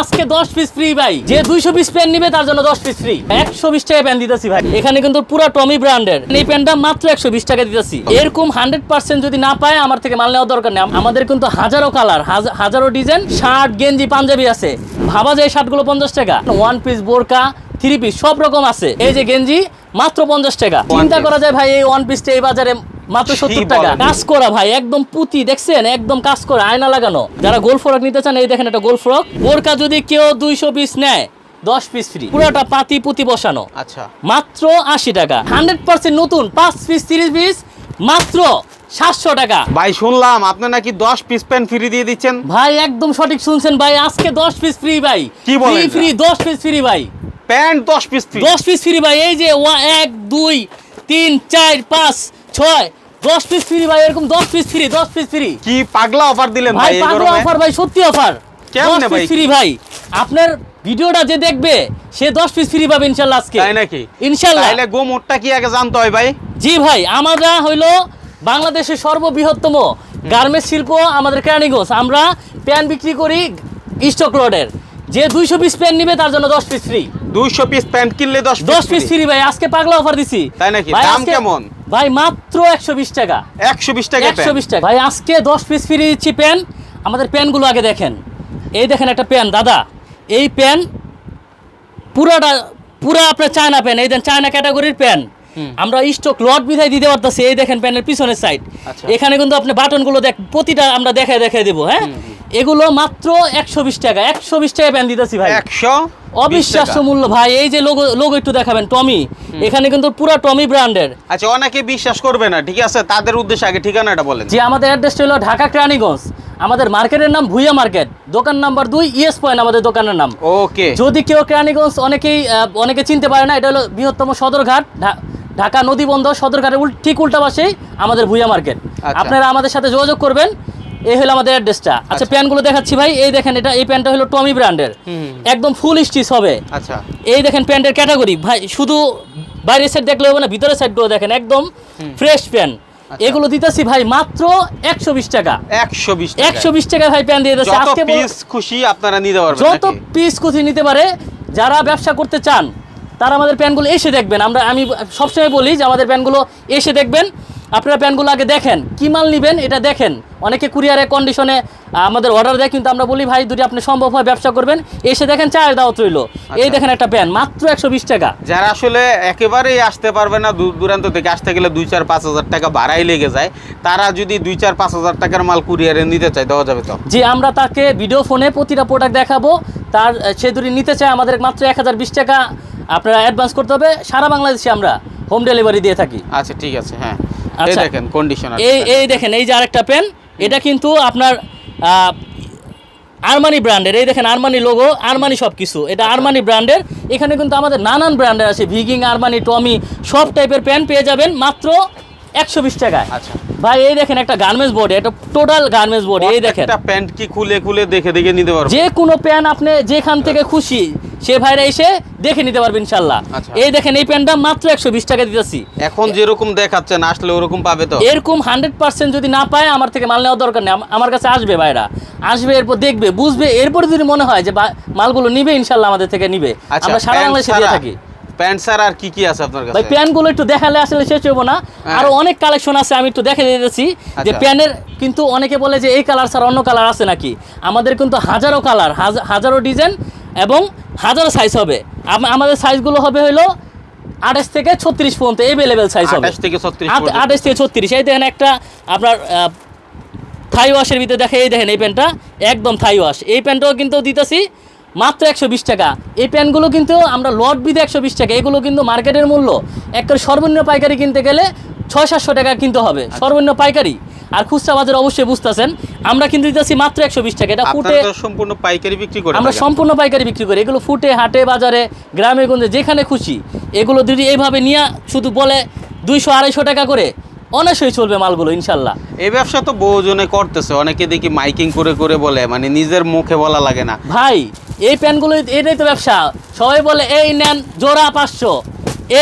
আজকে দশ piece free ভাই। যে দুইশো পিস প্যান নিবে, তার জন্য দশ পিস ফ্রি একশো বিশ টাকা প্যান দিতেছি ভাই। এখানে কিন্তু পুরো টমি ব্র্যান্ডের এই প্যানটা মাত্র একশো বিশ টাকা দিতেছি। এরকম হান্ড্রেড পার্সেন্ট যদি না পায়, আমার থেকে মাল নেওয়ার দরকার নেই। আমাদের কিন্তু হাজারো কালার হাজারো ডিজাইন শার্ট গেঞ্জি, পাঞ্জাবি আছে। ভাবা যায় শার্টগুলো পঞ্চাশ টাকা। ওয়ান পিস বোরকা থ্রি পিস সব রকম আছে। এই যে গেঞ্জি, মাত্র পঞ্চাশ টাকা। চিন্তা করা যায় ভাই, এই ওয়ান পিসটা এই বাজারে মাত্র সত্তর টাকা। কাজ করা ভাই একদম পুঁতি দেখছেন? একদম কাজ করা আয়না লাগানো। যারা গোল ফ্রক নিতে চান এই দেখেন একটা গোল ফ্রক। বোরকা যদি কেউ দুইশো পিস নেয় দশ পিস ফ্রি পুরোটা পাতি পুঁতি বসানো। আচ্ছা। মাত্র আশি টাকা। হান্ড্রেড পার্সেন্ট নতুন পাঁচ পিস তিরিশ পিস মাত্র সাতশো টাকা। ভাই শুনলাম আপনি নাকি দশ পিস প্যান্ট ফ্রি দিয়ে দিচ্ছেন? ভাই একদম সঠিক শুনছেন ভাই। আজকে দশ পিস ফ্রি ভাই। কি ফ্রি ফ্রি দশ পিস ফ্রি ভাই। প্যান্ট দশ পিস ফ্রি দশ পিস ফ্রি ভাই। এই যে ওয়া- এক দুই তিন চার পাঁচ ছয় দশ পিস ফ্রি ভাই এরকম দশ পিস ফ্রি দশ পিস ফ্রি কি পাগলা অফার দিলেন ভাই পাগলা? অফার ভাই সত্যি অফার কেমনে ভাই? ফ্রি ভাই আপনার ভিডিওটা যে দেখবে সে দশ পিস ফ্রি পাবে ইনশাল্লাহ আজকে। তাই নাকি? ইনশাল্লাহ। তাইলে গোমরটা কি আগে জানতে হয় ভাই? জি ভাই আমরা হইল বাংলাদেশের সর্ববৃহত্তম গার্মেন্টস শিল্প আমাদের কেরানীগঞ্জ আমরা প্যান বিক্রি করি স্টক লোডের যে দুইশো পিস প্যান নিবে তার জন্য দশ পিস ফ্রি দুইশো পিস প্যান্ট কিনলে দশ দশ পিস ফ্রি ভাই আজকে পাগলা অফার দিছি। তাই নাকি? দাম কেমন? ভাই মাত্র একশো বিশ টাকা। একশো বিশ টাকা একশো বিশ টাকা। ভাই আজকে দশ পিস ফ্রি দিচ্ছি প্যান আমাদের প্যানগুলো আগে দেখেন। এই দেখেন একটা প্যান দাদা। এই প্যান পুরাটা পুরা আপনার চায়না প্যান এই দেন চায়না ক্যাটাগরির প্যান আমরা স্টক লট বিধায় দিতে পারতেছি এই দেখেন প্যানের পিছনের সাইড আচ্ছা। এখানে কিন্তু আপনি বাটনগুলো দেখ প্রতিটা আমরা দেখায় দেখায় দেবো হ্যাঁ? এগুলো মাত্র একশো বিশ টাকা। একশো বিশ টাকা প্যান দিতেছি ভাই। একশো অবিশ্বাস্য মূল্য। ভাই এই যে লোগো লোগো একটু দেখাবেন টমি এখানে কিন্তু পুরো টমি ব্র্যান্ডের আচ্ছা অনেকে বিশ্বাস করবে না ঠিক আছে? তাদের উদ্দেশ্যে আগে ঠিকানাটা বলেন। যে আমাদের অ্যাড্রেসটা হলো ঢাকা কেরানীগঞ্জ। আমাদের মার্কেটের নাম ভুইয়া মার্কেট দোকান নাম্বার দুই ইএস পয়েন্ট আমাদের দোকানের নাম। ওকে। যদি কেউ কেরানীগঞ্জ অনেকেই অনেকে চিনতে পারে না এটা হলো বৃহত্তম সদরঘাট ঢাকা নদী বন্ধ সদরঘাটের ঠিক উল্টা পাশেই আমাদের ভুইয়া মার্কেট আচ্ছা। আপনারা আমাদের সাথে যোগাযোগ করবেন। এই হলো আমাদের অ্যাড্রেসটা আচ্ছা আচ্ছা। প্যান্টগুলো দেখাচ্ছি ভাই। এই দেখেন এটা এই প্যান্টটা হলো টমি ব্র্যান্ডের একদম ফুল স্টিচ হবে। আচ্ছা। এই দেখেন প্যান্টের ক্যাটাগরি ভাই শুধু বাইরের সাইড দেখলে হবে না ভিতরের সাইডগুলো দেখেন একদম ফ্রেশ প্যান্ট আচ্ছা। এগুলো দিতেছি ভাই মাত্র একশো বিশ টাকা। একশো বিশ একশো বিশ টাকা ভাই প্যান্ট দিয়ে দিতেছি। যত আজকে পিস খুশি আপনারা নিতে পারবেন যত পিস কুচি নিতে পারে যারা ব্যবসা করতে চান তারা আমাদের প্যানগুলো এসে দেখবেন। আমরা আমি সবসময় বলি যে আমাদের প্যানগুলো এসে দেখবেন। আপনারা প্যানগুলো আগে দেখেন কি মাল নেবেন এটা দেখেন। অনেকে কুরিয়ারে কন্ডিশনে আমাদের অর্ডার দেয় কিন্তু আমরা বলি ভাই যদি আপনি সম্ভব হয় ব্যবসা করবেন? এসে দেখেন চায়ের দাওয়াত রইল। এই আচ্ছা। দেখেন একটা প্যান মাত্র একশো বিশ টাকা। যারা আসলে একেবারেই আসতে পারবে না দূর দূরান্ত থেকে আসতে গেলে দুই চার পাঁচ হাজার টাকা ভাড়াই লেগে যায় তারা যদি দুই চার পাঁচ হাজার টাকার মাল কুরিয়ারে নিতে চায় দেওয়া যাবে তো? যে আমরা তাকে ভিডিও ফোনে প্রতিটা প্রোডাক্ট দেখাবো। তার সে যদি নিতে চায় আমাদের মাত্র এক হাজার বিশ টাকা আপনারা অ্যাডভান্স করতে হবে। সারা বাংলাদেশে আমরা হোম ডেলিভারি দিয়ে থাকি। আচ্ছা ঠিক আছে হ্যাঁ। এই আচ্ছা। দেখেন কন্ডিশনার এই এই দেখেন এই যে আরেকটা পেন এটা কিন্তু আপনার আরমানি ব্র্যান্ডের এই দেখেন আরমানি লোগো আরমানি সব কিছু এটা আরমানি ব্র্যান্ডের এখানে কিন্তু আমাদের নানান ব্র্যান্ডের আছে ভিগিং আরমানি টমি সব টাইপের প্যান্ট পেয়ে যাবেন মাত্র একশো বিশ টাকায়। আচ্ছা। ভাই এই দেখেন একটা গার্মেন্টস বোর্ড এটা টোটাল গার্মেন্টস বোর্ড এই দেখেন। একটা প্যান্ট কি খুলে খুলে দেখে দেখে নিতে পারবে। যে কোনো প্যান্ট আপনি যেখান থেকে খুশি সে ভাইরা এসে দেখে নিতে পারবেন ইনশাল্লাহ আচ্ছা। এই দেখেন এই প্যান্টটা মাত্র একশো বিশ টাকা দিতেছি। এখন যেরকম দেখাচ্ছেন আসলে ওরকম পাবে তো? এরকম হান্ড্রেড পার্সেন্ট যদি না পায় আমার থেকে মাল নেওয়ার দরকার নেই। আমার কাছে আসবে ভাইরা। আসবে এরপর দেখবে বুঝবে এরপরে যদি মনে হয় যে মালগুলো নিবে ইনশাল্লাহ আমাদের থেকে নিবে। আচ্ছা আমরা সারা বাংলাদেশে দিয়ে থাকি। প্যান্ট আর কি কি আছে আপনার ভাই প্যান্টগুলো একটু দেখালে আসলে শেষ হব না। হ্যাঁ। আরও অনেক কালেকশন আছে আমি একটু দেখে দিতেছি। যে আচ্ছা। প্যানের কিন্তু অনেকে বলে যে এই কালার ছাড়া অন্য কালার আছে নাকি? আমাদের কিন্তু হাজারো কালার হাজারো ডিজাইন এবং হাজারো সাইজ হবে। আমাদের সাইজগুলো হবে হলো আঠাশ থেকে ছত্রিশ পর্যন্ত এভেলেবেল সাইজ হবে। আঠাশ থেকে ছত্রিশ আঠাশ থেকে ছত্রিশ। এই দেখেন একটা আপনার থাই ওয়াশের ভিতরে দেখে এই দেখেন এই প্যান্টটা একদম থাই ওয়াশ এই প্যান্টটাও কিন্তু দিতেছি মাত্র একশো বিশ টাকা। এই প্যান্টগুলো কিন্তু আমরা লট বিধে একশো বিশ টাকা। এগুলো কিন্তু মার্কেটের মূল্য। একটা সর্বনিম্ন পাইকারি কিনতে গেলে ছয় সাতশো টাকা কিনতে হবে। সর্বনিম্ন পাইকারি। আর খুচরা বাজার অবশ্যই বুঝতেছেন। আমরা কিন্তু দিতেছি মাত্র একশো বিশ টাকা। এটা ফুটে সম্পূর্ণ পাইকারি বিক্রি করে আমরা সম্পূর্ণ পাইকারি বিক্রি করি। এগুলো ফুটে হাটে বাজারে গ্রামে গঞ্জে যেখানে খুশি। এগুলো যদি এইভাবে নিয়ে শুধু বলে দুইশো আড়াইশো টাকা করে অনায়াসই চলবে মালগুলো ইনশাল্লাহ। এই ব্যবসা তো বহুজনে করতেছে। অনেকে দেখি মাইকিং করে করে বলে মানে নিজের মুখে বলা লাগে না। ভাই এই প্যান্টগুলো এটাই তো ব্যবসা। সবাই বলে এই নেন জোড়া পাঁচশো।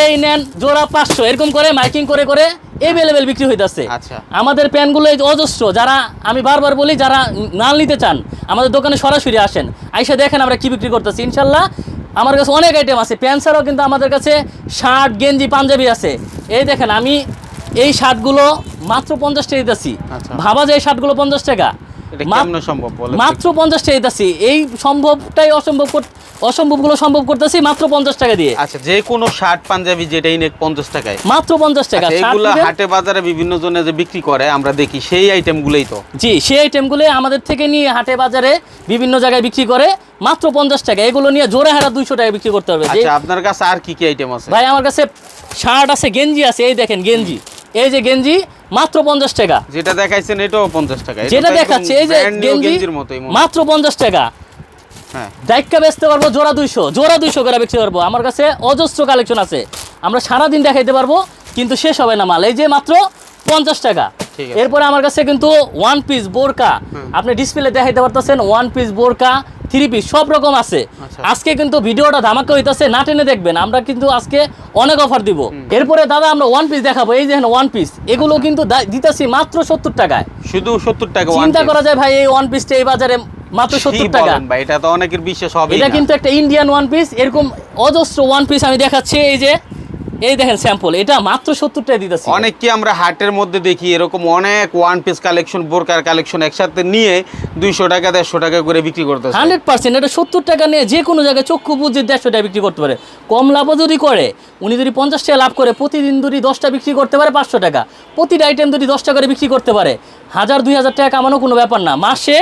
এই নেন জোড়া পাঁচশো। এরকম করে মাইকিং করে করে এভেলেবেল বিক্রি হইতাছে। আছে আমাদের প্যানগুলো অজস্র যারা আমি বারবার বলি যারা না নিতে চান আমাদের দোকানে সরাসরি আসেন আইসে দেখেন আমরা কি বিক্রি করতেছি ইনশাল্লাহ। আমার কাছে অনেক আইটেম আছে প্যান্ট ছাড়াও কিন্তু আমাদের কাছে শার্ট গেঞ্জি পাঞ্জাবি আছে। এই দেখেন আমি এই শার্টগুলো মাত্র পঞ্চাশ টাকা দিতেছি। আচ্ছা। ভাবা যায় এই শার্টগুলো পঞ্চাশ টাকা। সম্ভব মাত্র পঞ্চাশ টাকা দিতেছি। এই সম্ভবটাই অসম্ভব অসম্ভবগুলো সম্ভব করতেছি মাত্র পঞ্চাশ টাকা দিয়ে। আচ্ছা যে কোনো শার্ট পাঞ্জাবি যেটাই নেক পঞ্চাশ টাকায়। মাত্র পঞ্চাশ টাকা। আচ্ছা, এগুলো হাটে বাজারে বিভিন্ন জনে যে বিক্রি করে আমরা দেখি সেই আইটেমগুলোই তো। জি সেই আইটেমগুলো আমাদের থেকে নিয়ে হাটে বাজারে বিভিন্ন জায়গায় বিক্রি করে মাত্র পঞ্চাশ টাকা। এগুলো নিয়ে জোরে হারা দুইশো টাকা বিক্রি করতে হবে। আচ্ছা আপনার কাছে আর কি কি আইটেম আছে? ভাই আমার কাছে শার্ট আছে গেঞ্জি আছে। এই দেখেন গেঞ্জি। এই যে গেঞ্জি মাত্র পঞ্চাশ টাকা। যেটা দেখাইছেন এটাও পঞ্চাশ টাকা। যেটা দেখাচ্ছে এই যে গেঞ্জি গেঞ্জির মতোই মাত্র পঞ্চাশ টাকা। হ্যাঁ। ডাইক্কা বেচতে পারব জোড়া করে বেচতে পারব আমার কাছে অজস্র কালেকশন আছে। আমরা দেখাইতে পারব কিন্তু শেষ হবে না মাল। এই যে মাত্র পঞ্চাশ টাকা। এরপরে আমার কাছে কিন্তু ওয়ান পিস বোরকা। আপনি ডিসপ্লে দেখাইতে পারতেছেন ওয়ান পিস বোরকা থ্রি পিস সব রকম আছে। আচ্ছা। আজকে কিন্তু ভিডিওটা ধামাকা হইতাছে না টেনে দেখবেন আমরা কিন্তু আজকে অনেক অফার দিব। এরপরে দাদা আমরা ওয়ান পিস দেখাবো এই দেখেন ওয়ান পিস এগুলো কিন্তু দা- দিতেছি মাত্র সত্তর টাকায়। শুধু সত্তর টাকা চিন্তা করা যায় ভাই এই ওয়ান পিসটা এই বাজারে মাত্র সত্তর টাকা। ভাই এটা তো অনেকের বিশ্বাস হবে এটা কিন্তু একটা ইন্ডিয়ান ওয়ান পিস এরকম অজস্র ওয়ান পিস আমি দেখাচ্ছি এই যে এই দেখেন স্যাম্পল এটা মাত্র সত্তর টাকা দিতেছি। অনেক কি আমরা হাটের মধ্যে দেখি এরকম অনেক ওয়ান পিস কালেকশন বোরকার কালেকশন একসাথে নিয়ে দুইশো টাকা দেড়শো টাকা করে বিক্রি করতেছে। হান্ড্রেড পার্সেন্ট এটা সত্তর টাকা নিয়ে যে কোনো জায়গায় চক্ষু বুঝে দেড়শো টাকা বিক্রি করতে পারে। কম লাভও যদি করে উনি যদি পঞ্চাশ টাকা লাভ করে প্রতিদিন যদি দশটা বিক্রি করতে পারে পাঁচশো টাকা। প্রতিটা আইটেম যদি দশটা করে বিক্রি করতে পারে হাজার দুই হাজার টাকা কামানো কোনো ব্যাপার না। মাসে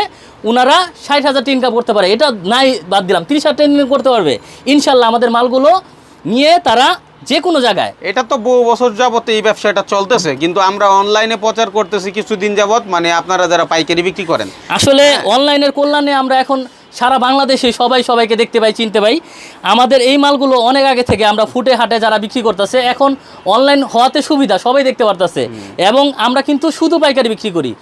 ওনারা ষাট হাজার টাকা ইনকাম করতে পারে। এটা নাই বাদ দিলাম তিরিশ হাজার টাকা ইনকাম করতে পারবে। ইনশাল্লাহ আমাদের মালগুলো নিয়ে তারা যে কোনো জায়গায়। এটা তো বহু বছর যাবত এই ব্যবসাটা চলতেছে কিন্তু আমরা অনলাইনে প্রচার করতেছি কিছুদিন যাবত মানে আপনারা যারা পাইকারি বিক্রি করেন। আসলে অনলাইনের কল্যাণে আমরা এখন সারা বাংলাদেশে সবাই সবাইকে দেখতে পাই চিনতে পাই। আমাদের এই মালগুলো অনেক আগে থেকে আমরা ফুটে হাটে যারা বিক্রি করতেছে এখন অনলাইন হওয়াতে সুবিধা সবাই দেখতে পারতেছে। এবং আমরা কিন্তু শুধু পাইকারি বিক্রি করি।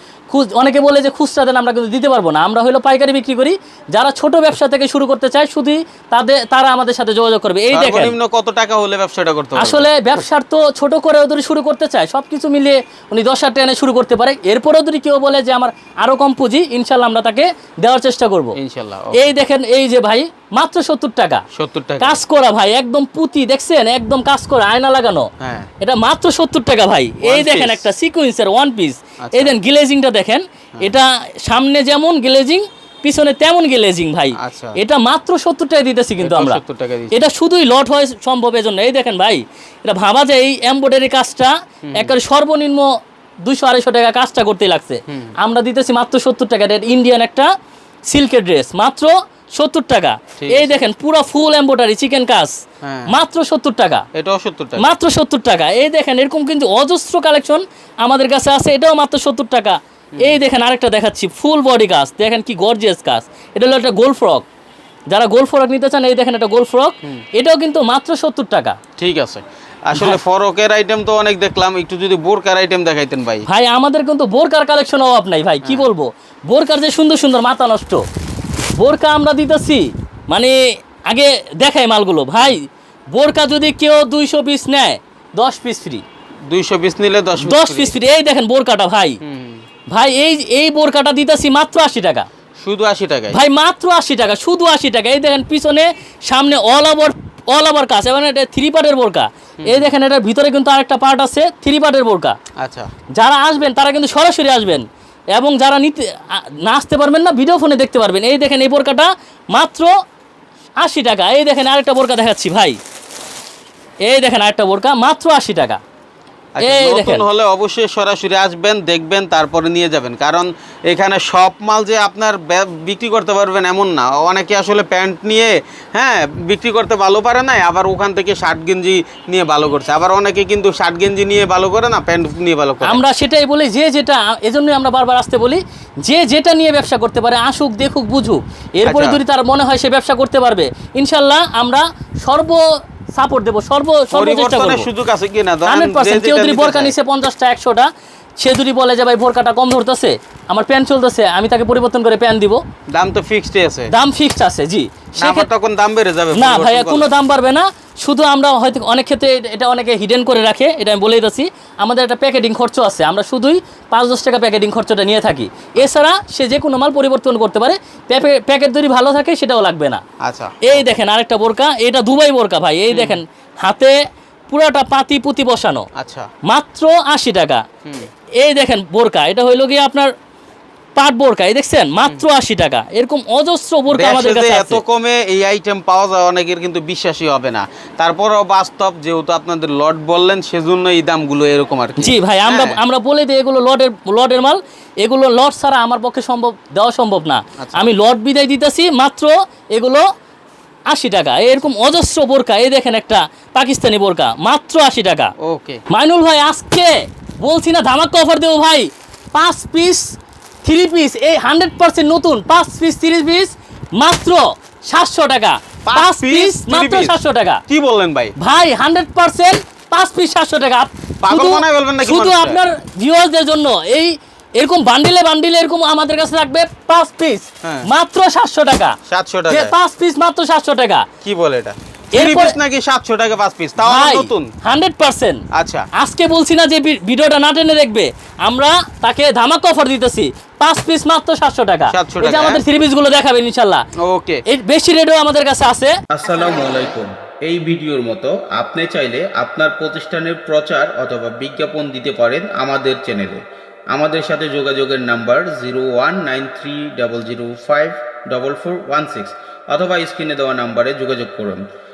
অনেকে বলে যে খুচরা দেন আমরা কিন্তু দিতে পারব না। আমরা হলো পাইকারি বিক্রি করি। যারা ছোট ব্যবসা থেকে শুরু করতে চায় শুধুই তাদের তারা আমাদের সাথে যোগাযোগ করবে। এই দেখেন। কত টাকা হলে ব্যবসাটা করতে আসলে ব্যবসার তো ছোট করে যদি শুরু করতে চায় সব কিছু মিলিয়ে উনি দশ হাজার টেনে শুরু করতে পারে। এরপরেও যদি কেউ বলে যে আমার আরও কম পুঁজি ইনশাল্লাহ আমরা তাকে দেওয়ার চেষ্টা করব। ইনশাল্লাহ এই দেখেন এই যে ভাই মাত্র সত্তর টাকা। সত্তর টাকা। কাজ করা ভাই একদম পুঁতি দেখছেন? একদম কাজ করা আয়না লাগানো। হ্যাঁ। এটা মাত্র সত্তর টাকা ভাই। এই দেখেন? একটা সিকুয়েন্সের ওয়ান পিস। এই দেন গ্লেজিংটা দেখেন। এটা সামনে যেমন গ্লেজিং পিছনে তেমন গ্লেজিং ভাই। আচ্ছা। এটা মাত্র সত্তর টাকা দিতেছি কিন্তু আমরা। 70 টাকা দিচ্ছি। এটা শুধুই লট হয় সম্ভব এজন্য। এই দেখেন ভাই এটা ভাবা যায় এই এমব্রয়ডারি কাজটা। একেবারে সর্বনিম্ন দুইশো আড়াইশো টাকা কাজটা করতেই লাগছে। আমরা দিতেছি মাত্র সত্তর টাকা। এটা ইন্ডিয়ান একটা সিল্কের ড্রেস মাত্র সত্তর টাকা। এই দেখেন পুরো ফুল এমব্রয়ডারি চিকেন কাজ। হ্যাঁ। মাত্র সত্তর টাকা। এটাও সত্তর টাকা। মাত্র সত্তর টাকা। এই দেখেন এরকম কিন্তু অজস্র কালেকশন আমাদের কাছে আছে এটাও মাত্র সত্তর টাকা। এই দেখেন আরেকটা দেখাচ্ছি ফুল বডি কাজ। দেখেন কি গর্জিয়াস কাজ। এটা হলো একটা গোল ফ্রক যারা গোল ফ্রক নিতে চান এই দেখেন একটা গোল ফ্রক এটাও কিন্তু মাত্র সত্তর টাকা। ঠিক আছে। আসলে ফরকের আইটেম তো অনেক দেখলাম একটু যদি বোরকার আইটেম দেখাইতেন ভাই। ভাই আমাদের কিন্তু বোরকার কালেকশন অভাব নাই ভাই কি বলব? বোরকার যে সুন্দর সুন্দর মাথা নষ্ট। বোরকা আমরা দিতেছি। মানে আগে দেখাই মালগুলো। ভাই বোরকা যদি কেউ দুইশো পিস নেয় দশ পিস ফ্রি দুইশো পিস নিলে দশ দশ পিস ফ্রি এই দেখেন বোরকাটা ভাই। ভাই এই এই বোরকাটা দিতেছি মাত্র আশি টাকা। শুধু আশি টাকা ভাই মাত্র আশি টাকা শুধু আশি টাকা। এই দেখেন পিছনে সামনে অল ওভার অল ওভার কাজ। এবং এটা থ্রি পার্টের বোরকা। এই দেখেন এটার ভিতরে কিন্তু আরেকটা পার্ট আছে থ্রি পার্টের বোরকা। আচ্ছা। যারা আসবেন তারা কিন্তু সরাসরি আসবেন। এবং যারা নিতে না আসতে পারবেন না ভিডিও ফোনে দেখতে পারবেন। এই দেখেন, এই বোরকাটা মাত্র আশি টাকা। এই দেখেন, আরেকটা বোরকা দেখাচ্ছি, ভাই। এই দেখেন, আরেকটা বোরকা মাত্র আশি টাকা। নতুন হলে অবশ্যই সরাসরি আসবেন দেখবেন তারপরে নিয়ে যাবেন। কারণ এখানে সব মাল যে আপনার বিক্রি করতে পারবেন এমন না। অনেকে আসলে প্যান্ট নিয়ে হ্যাঁ বিক্রি করতে ভালো পারে না আবার ওখান থেকে শার্ট গেঞ্জি নিয়ে ভালো করছে। আবার অনেকে কিন্তু শার্ট গেঞ্জি নিয়ে ভালো করে না প্যান্ট নিয়ে ভালো করে। আমরা সেটাই বলি যে যেটা এজন্যই আমরা বারবার আসতে বলি যে যেটা নিয়ে ব্যবসা করতে পারে আসুক দেখুক বুঝুক। এরপরে আচ্ছা। যদি তার মনে হয় সে ব্যবসা করতে পারবে ইনশাল্লাহ আমরা সর্ব সাপোর্ট দেবো সর্ব সর্বচেষ্টা করব। সুযোগ আছে কিনা? ধরেন হান্ড্রেড যে পার্সেন্ট যেটা কেউ যদি বোরকা। নিছে সে যদি বলে যে ভাই বোরকাটা কম ধরতেছে আমার প্যান্ট চলতেছে আমি তাকে পরিবর্তন করে প্যান্ট দিব। দাম তো ফিক্সড আছে। দাম ফিক্সড আছে জি। তখন দাম বেড়ে যাবে না ভাইয়া কোনো দাম বাড়বে না। শুধু আমরা হয়তো অনেক ক্ষেত্রে এটা অনেকে হিডেন করে রাখে এটা আমি বলেই দিচ্ছি। আমাদের একটা প্যাকেটিং খরচ আছে আমরা শুধুই পাঁচ দশ টাকা প্যাকেটিং খরচটা নিয়ে থাকি। এছাড়া সে যে কোনো মাল পরিবর্তন করতে পারে প্যাকেট যদি ভালো থাকে সেটাও লাগবে না। আচ্ছা। এই দেখেন আরেকটা বোরকা এটা দুবাই বোরকা ভাই এই দেখেন হাতে পুরোটা পাতি পুতি বসানো। আচ্ছা। মাত্র আশি টাকা। এই দেখেন বোরকা এটা হইল গিয়ে আপনার পাট বোরকা এই দেখছেন? মাত্র আশি টাকা। এরকম অজস্র বোরকা আমাদের কাছে এত কমে এই আইটেম পাওয়া যায় অনেকের কিন্তু বিশ্বাসই হবে না। তারপরও বাস্তব যেহেতু আপনাদের লট বললেন সেজন্য এই দামগুলো এরকম আর জি ভাই আমরা হ্যাঁ। আমরা বলে দিই এগুলো লটের লটের মাল। এগুলো লট ছাড়া আমার পক্ষে সম্ভব দেওয়া সম্ভব না। আচ্ছা। আমি লট বিদায় দিতেছি মাত্র এগুলো আশি টাকা। এরকম অজস্র বোরকা এই দেখেন একটা পাকিস্তানি বোরকা মাত্র আশি টাকা। ওকে মাইনুল ভাই আজকে বলছি না ধামাকা অফার দেবো ভাই। পাঁচ পিস থ্রি পিস এই হান্ড্রেড পার্সেন্ট নতুন পাঁচ পিস থ্রি পিস মাত্র সাতশো টাকা। পাঁচ পিস মাত্র সাতশো টাকা। কি বললেন ভাই? ভাই হান্ড্রেড পার্সেন্ট পাঁচ পিস সাতশো টাকা। শুধু-? আপনার ভিউয়ার্সদের জন্য এই এরকম বান্ডিলে বান্ডিলে এরকম আমাদের কাছে রাখবে পাঁচ পিস হ্যাঁ। মাত্র সাতশো টাকা। সাতশো টাকা। পাঁচ পিস মাত্র সাতশো টাকা। কি বলে এটা? পিস নাকি সাতশো টাকা পাঁচ পিস তাও আবার ভাই নতুন? হান্ড্রেড পার্সেন্ট আচ্ছা। আজকে বলছি না যে ভিডিওটা না টেনে দেখবে আমরা তাকে ধামাকা অফার দিতেছি। পাঁচ পিস মাত্র সাতশো টাকা। এই যে আমাদের হ্যাঁ? থ্রি পিসগুলো দেখাবেন ইনশাল্লাহ। ওকে। এর বেশি রেটও আমাদের কাছে আছে। আসসালামু আলাইকুম। এই ভিডিওর মতো আপনি চাইলে আপনার প্রতিষ্ঠানের প্রচার অথবা বিজ্ঞাপন দিতে পারেন আমাদের চ্যানেলে। আমাদের সাথে যোগাযোগের number zero one nine three double zero five double four one six অথবা স্ক্রিনে দেওয়া নাম্বারে যোগাযোগ করুন।